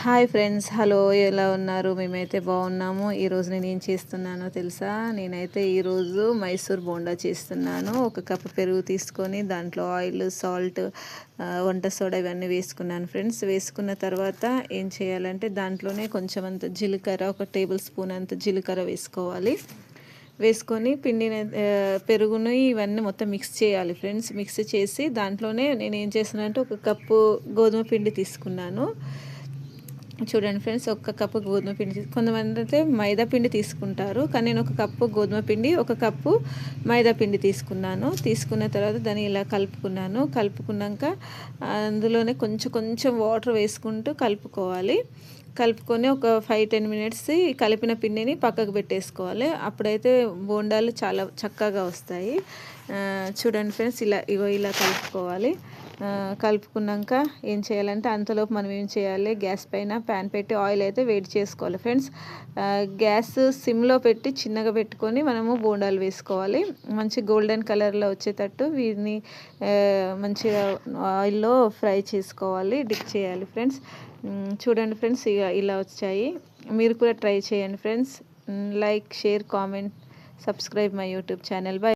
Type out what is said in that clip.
Hi friends hello ఎలా ఉన్నారు? మేమైతే బాగున్నాము. ఈరోజు నేను ఏం చేస్తున్నానో తెలుసా? నేనైతే ఈరోజు మైసూర్ బోండా చేస్తున్నాను. ఒక కప్పు పెరుగు తీసుకొని దాంట్లో ఆయిల్ సాల్ట్ వంట సోడా ఇవన్నీ వేసుకున్నాను ఫ్రెండ్స్. వేసుకున్న తర్వాత ఏం చేయాలంటే దాంట్లోనే కొంచెం అంత జీలకర్ర ఒక టేబుల్ స్పూన్ అంత జీలకర్ర వేసుకోవాలి. వేసుకొని పిండిని పెరుగును ఇవన్నీ మొత్తం మిక్స్ చేయాలి ఫ్రెండ్స్. మిక్స్ చేసి దాంట్లోనే నేను ఏం చేస్తున్నానంటే ఒక కప్పు గోధుమ పిండి తీసుకున్నాను. చూడండి ఫ్రెండ్స్ ఒక కప్పు గోధుమ పిండి కొంతమంది అయితే మైదా పిండి తీసుకుంటారు కానీ నేను ఒక కప్పు గోధుమ పిండి ఒక కప్పు మైదా పిండి తీసుకున్నాను. తీసుకున్న తర్వాత దాన్ని ఇలా కలుపుకున్నాను. కలుపుకున్నాక అందులోనే కొంచెం కొంచెం వాటర్ వేసుకుంటూ కలుపుకోవాలి. కలుపుకొని ఒక ఫైవ్ టెన్ మినిట్స్ కలిపిన పిండిని పక్కకు పెట్టేసుకోవాలి. అప్పుడైతే బోండాలు చాలా చక్కగా వస్తాయి. చూడండి ఫ్రెండ్స్ ఇలా ఇగో ఇలా కలుపుకోవాలి. కలుపుకున్నాక ఏం చేయాలంటే అంతలోపు మనం ఏం చేయాలి? గ్యాస్ పైన ప్యాన్ పెట్టి ఆయిల్ అయితే వేడి చేసుకోవాలి. ఫ్రెండ్స్ గ్యాస్ సిమ్లో పెట్టి చిన్నగా పెట్టుకొని మనము బోండాలు వేసుకోవాలి. మంచి గోల్డెన్ కలర్లో వచ్చేటట్టు వీటిని మంచిగా ఆయిల్లో ఫ్రై చేసుకోవాలి డిక్ చేయాలి ఫ్రెండ్స్. చూడండి ఫ్రెండ్స్ ఇక ఇలా వచ్చాయి. మీరు కూడా ట్రై చేయండి friends. Like share comment subscribe my YouTube channel. Bye.